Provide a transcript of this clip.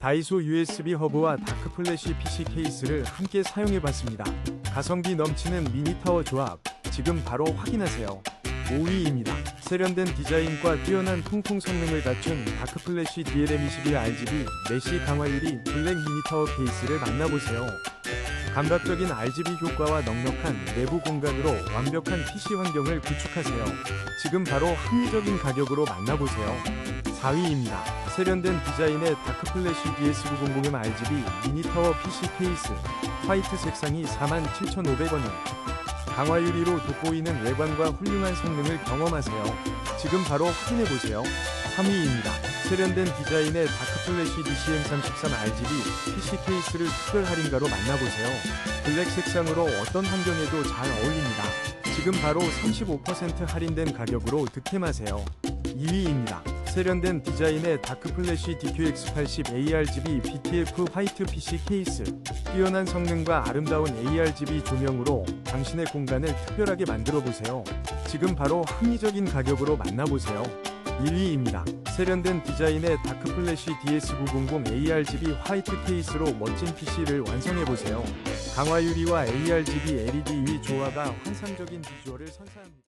다이소 USB 허브와 다크 플래시 PC 케이스를 함께 사용해봤습니다. 가성비 넘치는 미니타워 조합, 지금 바로 확인하세요. 5위입니다. 세련된 디자인과 뛰어난 통풍 성능을 갖춘 다크 플래시 DLM21 RGB 메시 강화 유리 블랙 미니타워 케이스를 만나보세요. 감각적인 RGB 효과와 넉넉한 내부 공간으로 완벽한 PC 환경을 구축하세요. 지금 바로 합리적인 가격으로 만나보세요. 4위입니다. 세련된 디자인의 다크 플래시 DS900M RGB 미니타워 PC 케이스 화이트 색상이 47,500원에 강화 유리로 돋보이는 외관과 훌륭한 성능을 경험하세요. 지금 바로 확인해보세요. 3위입니다. 세련된 디자인의 다크 플래시 DCM33 RGB PC 케이스를 특별 할인가로 만나보세요. 블랙 색상으로 어떤 환경에도 잘 어울립니다. 지금 바로 35% 할인된 가격으로 득템하세요. 2위입니다. 세련된 디자인의 다크 플래시 DQX80 ARGB BTF 화이트 PC 케이스 뛰어난 성능과 아름다운 ARGB 조명으로 당신의 공간을 특별하게 만들어 보세요. 지금 바로 합리적인 가격으로 만나보세요. 1위입니다. 세련된 디자인의 다크 플래시 DS900 ARGB 화이트 케이스로 멋진 PC를 완성해 보세요. 강화 유리와 ARGB LED 위 조화가 환상적인 비주얼을 선사합니다.